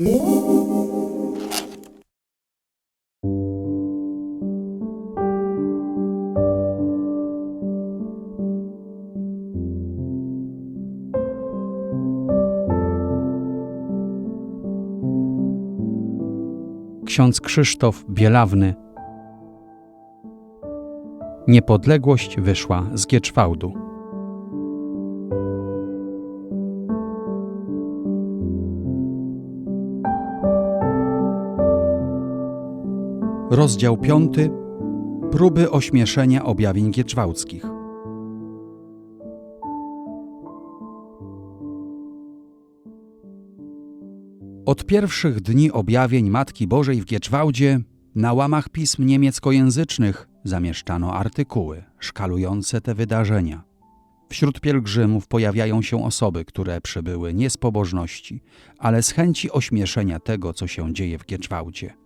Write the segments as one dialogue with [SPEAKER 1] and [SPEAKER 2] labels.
[SPEAKER 1] ksiądz Krzysztof Bielawny. Niepodległość wyszła z Gieczwałdu. Rozdział piąty. Próby ośmieszenia objawień gieczwałckich. Od pierwszych dni objawień Matki Bożej w Gieczwałdzie na łamach pism niemieckojęzycznych zamieszczano artykuły szkalujące te wydarzenia. Wśród pielgrzymów pojawiają się osoby, które przybyły nie z pobożności, ale z chęci ośmieszenia tego, co się dzieje w Gieczwałdzie.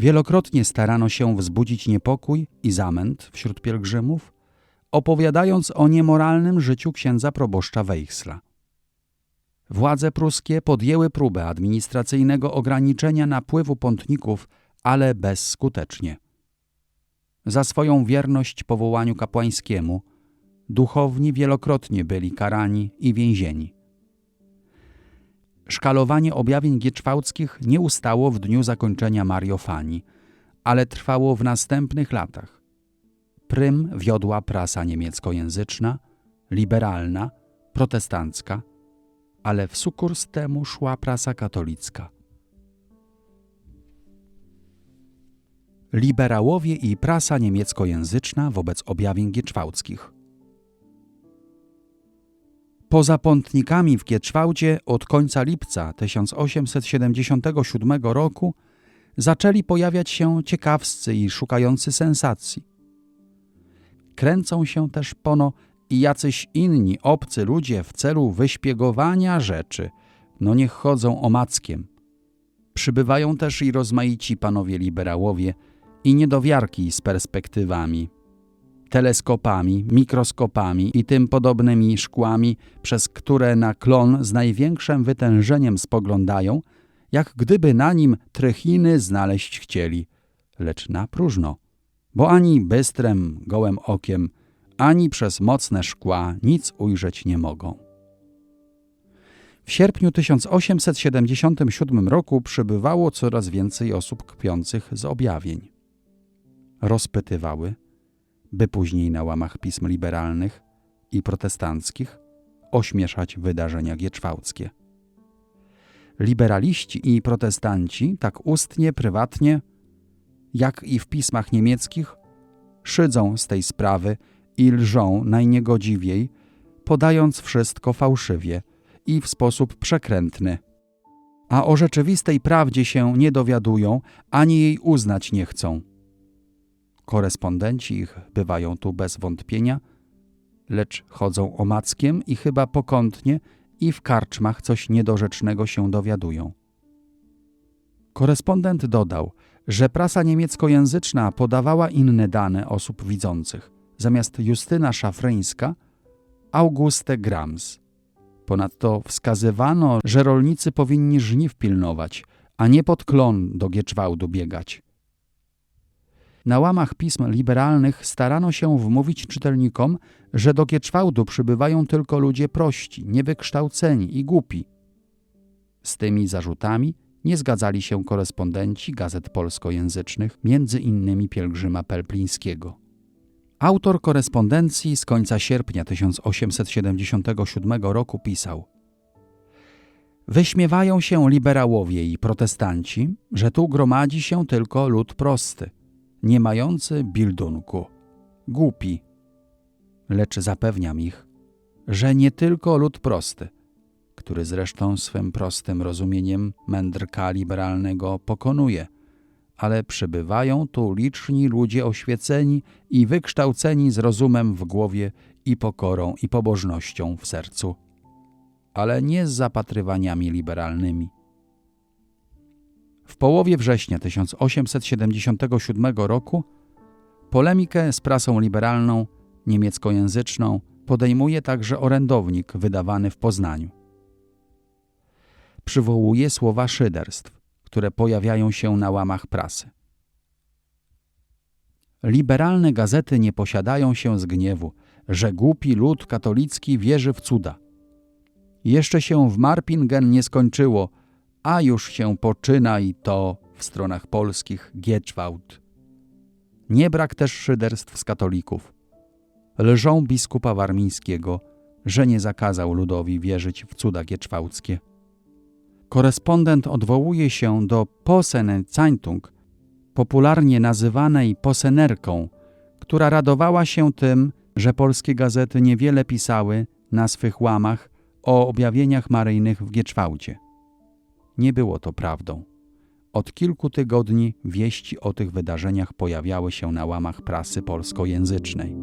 [SPEAKER 1] Wielokrotnie starano się wzbudzić niepokój i zamęt wśród pielgrzymów, opowiadając o niemoralnym życiu księdza proboszcza Wejchsla. Władze pruskie podjęły próbę administracyjnego ograniczenia napływu pątników, ale bezskutecznie. Za swoją wierność powołaniu kapłańskiemu duchowni wielokrotnie byli karani i więzieni. Szkalowanie objawień gieczwałckich nie ustało w dniu zakończenia Mariofanii, ale trwało w następnych latach. Prym wiodła prasa niemieckojęzyczna, liberalna, protestancka – ale w sukurs temu szła prasa katolicka. Liberałowie i prasa niemieckojęzyczna wobec objawień gieczwałckich. Poza pątnikami w Gieczwałdzie od końca lipca 1877 roku zaczęli pojawiać się ciekawscy i szukający sensacji. Kręcą się też pono i jacyś inni obcy ludzie w celu wyśpiegowania rzeczy, no niech chodzą omackiem. Przybywają też i rozmaici panowie liberałowie i niedowiarki z perspektywami, teleskopami, mikroskopami i tym podobnymi szkłami, przez które na klon z największym wytężeniem spoglądają, jak gdyby na nim trechiny znaleźć chcieli, lecz na próżno, bo ani bystrem, gołym okiem – ani przez mocne szkła nic ujrzeć nie mogą. W sierpniu 1877 roku przybywało coraz więcej osób kpiących z objawień. Rozpytywały, by później na łamach pism liberalnych i protestanckich ośmieszać wydarzenia gieczwałckie. Liberaliści i protestanci tak ustnie, prywatnie, jak i w pismach niemieckich, szydzą z tej sprawy i lżą najniegodziwiej, podając wszystko fałszywie i w sposób przekrętny. A o rzeczywistej prawdzie się nie dowiadują, ani jej uznać nie chcą. Korespondenci ich bywają tu bez wątpienia, lecz chodzą omackiem i chyba pokątnie i w karczmach coś niedorzecznego się dowiadują. Korespondent dodał, że prasa niemieckojęzyczna podawała inne dane osób widzących – zamiast Justyna Szafryńska Auguste Grams. Ponadto wskazywano, że rolnicy powinni żniw pilnować, a nie pod klon do Gieczwałdu biegać. Na łamach pism liberalnych starano się wmówić czytelnikom, że do Gieczwałdu przybywają tylko ludzie prości, niewykształceni i głupi. Z tymi zarzutami nie zgadzali się korespondenci gazet polskojęzycznych, między innymi pielgrzyma Pelplińskiego. Autor korespondencji z końca sierpnia 1877 roku pisał: Wyśmiewają się liberałowie i protestanci, że tu gromadzi się tylko lud prosty, nie mający bildunku, głupi. Lecz zapewniam ich, że nie tylko lud prosty, który zresztą swym prostym rozumieniem mędrka liberalnego pokonuje – ale przybywają tu liczni ludzie oświeceni i wykształceni z rozumem w głowie i pokorą i pobożnością w sercu, ale nie z zapatrywaniami liberalnymi. W połowie września 1877 roku polemikę z prasą liberalną niemieckojęzyczną podejmuje także orędownik wydawany w Poznaniu. przywołuje słowa szyderstw, które pojawiają się na łamach prasy. Liberalne gazety nie posiadają się z gniewu, że głupi lud katolicki wierzy w cuda. Jeszcze się w Marpingen nie skończyło, a już się poczyna i to w stronach polskich Gieczwałd. Nie brak też szyderstw z katolików. Lżą biskupa warmińskiego, że nie zakazał ludowi wierzyć w cuda gieczwałckie. Korespondent odwołuje się do Posene Zeitung, popularnie nazywanej Posenerką, która radowała się tym, że polskie gazety niewiele pisały na swych łamach o objawieniach maryjnych w Gieczwałcie. Nie było to prawdą. Od kilku tygodni wieści o tych wydarzeniach pojawiały się na łamach prasy polskojęzycznej.